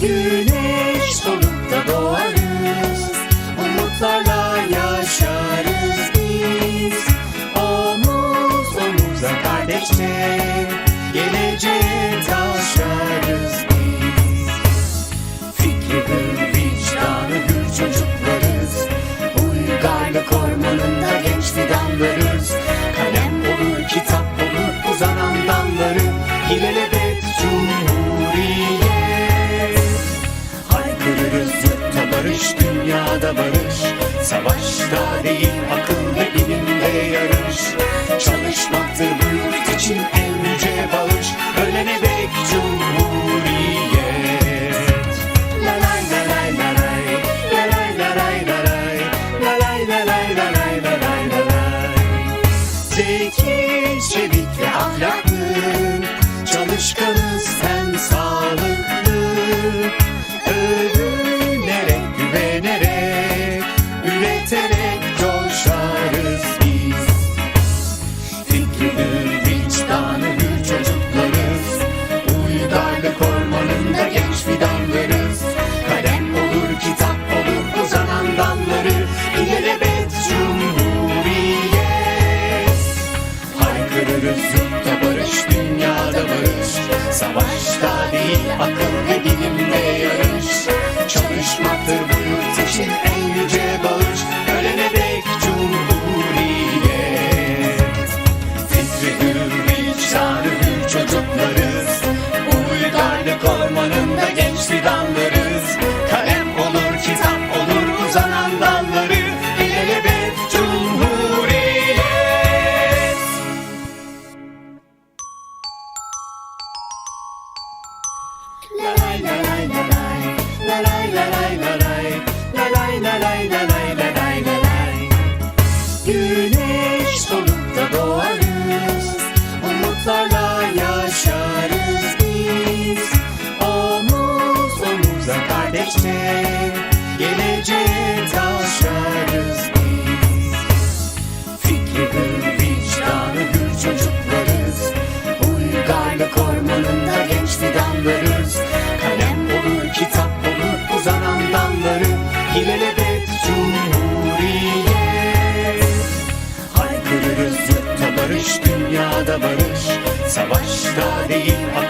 Güneş olup da doğarız. Umutlarla yaşarız biz. Omuz omuza kardeşçe. Geleceğe barış, dünyada barış. Savaşta değil, akıl ve bilimde yarış. Çalışmaktır bu için en yüce bağış. Ölene dek cumhuriyet. La lay la lay la lay, la lay la lay la lay, la lay la lay la lay la lay la çevik ve ahlaklı, çalışkanız hem sağlıklı. Üreterek coşarız biz. Fikri hür, vicdanı hür çocuklarız. Uygarlık ormanında genç fidanlarız. Kalem olur, kitap olur, uzanan dalları. İlelebet cumhuriyet. Haykırırız yurtta barış, dünyada barış. Savaşta değil, akıl ve bilimde yarış. Çalışmaktır ormanında genç fidanlarız. Kalem olur, kitap olur, uzanan dalları. İlelebet cumhuriyet. La la la la kardeşçe, geleceğe taşarız biz. Fikri hür, vicdanı hür çocuklarız. Uygarlık ormanında genç fidanlarız. Kalem olur, kitap olur, uzanan dalları. İlelebet cumhuriyet. Haykırırız yurtta barış, dünyada barış. Savaşta değil, akıl